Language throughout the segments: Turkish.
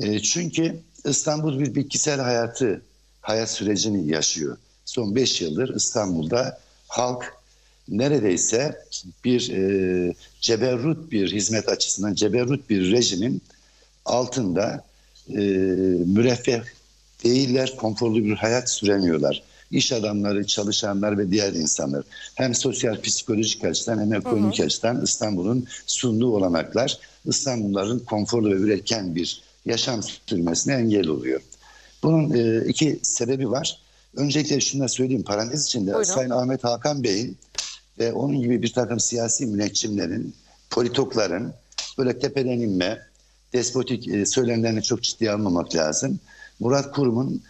E, çünkü İstanbul bir bitkisel hayatı, hayat sürecini yaşıyor. Son 5 yıldır İstanbul'da halk neredeyse bir e, ceberrut bir hizmet açısından ceberrut bir rejimin altında e, müreffeh değiller, konforlu bir hayat süremiyorlar. İş adamları, çalışanlar ve diğer insanlar hem sosyal psikolojik açıdan hem ekonomik hı hı. açıdan İstanbul'un sunduğu olanaklar İstanbulluların konforlu ve üretken bir yaşam sürmesine engel oluyor. Bunun e, iki sebebi var. Öncelikle şunu da söyleyeyim parantez içinde Buyurun. Sayın Ahmet Hakan Bey'in ve onun gibi bir takım siyasi müneccimlerin, politokların böyle tepeden inme, despotik e, söylemlerini çok ciddiye almamak lazım. Murat Kurum'un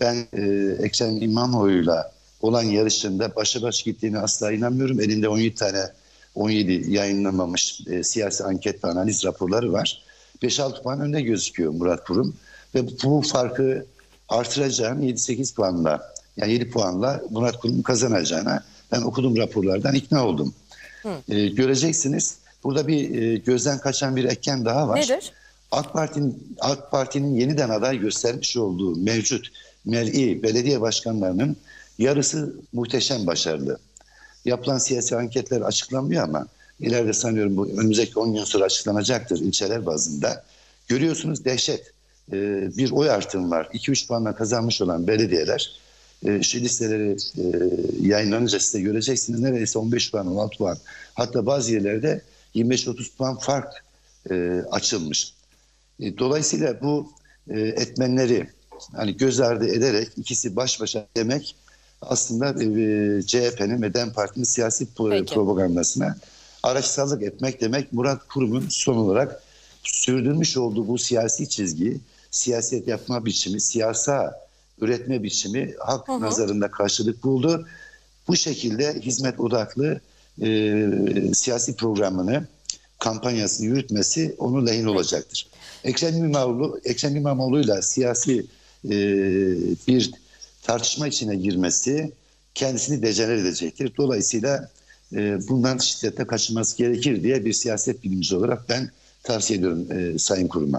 ben e, Ekrem İmamoğlu'yla olan yarışında başa baş gittiğini asla inanmıyorum. Elinde 17 tane 17 yayınlanmamış e, siyasi anket ve analiz raporları var. 5-6 puan önde gözüküyor Murat Kurum. Ve bu farkı artıracağını 7-8 puanla yani 7 puanla Murat Kurum'un kazanacağına ben okudum raporlardan ikna oldum. E, göreceksiniz burada bir e, gözden kaçan bir etken daha var. Nedir? AK Parti'nin AK Parti'nin yeniden aday göstermiş olduğu mevcut mer'i belediye başkanlarının yarısı muhteşem başarılı. Yapılan siyasi anketler açıklanmıyor ama ileride sanıyorum bu önümüzdeki 10 gün sonra açıklanacaktır ilçeler bazında. Görüyorsunuz dehşet. Ee, bir oy artım var. 2-3 puanla kazanmış olan belediyeler e, şu listeleri e, yayınlanınca size göreceksiniz. Neredeyse 15 puan, 16 puan. Hatta bazı yerlerde 25-30 puan fark e, açılmış. E, dolayısıyla bu e, etmenleri hani göz ardı ederek ikisi baş başa demek aslında e, CHP'nin ve DEM Parti'nin siyasi Peki. propagandasına araçsallık etmek demek Murat Kurum'un son olarak sürdürmüş olduğu bu siyasi çizgi, siyaset yapma biçimi, siyasa üretme biçimi halk hı hı. nazarında karşılık buldu. Bu şekilde hizmet odaklı e, siyasi programını, kampanyasını yürütmesi onun lehine olacaktır. Ekrem İmamoğlu, Ekrem İmamoğlu'yla siyasi e, bir tartışma içine girmesi kendisini dejener edecektir. Dolayısıyla e, bundan şiddete kaçınması gerekir diye bir siyaset bilimci olarak ben tavsiye ediyorum e, Sayın Kurum'a.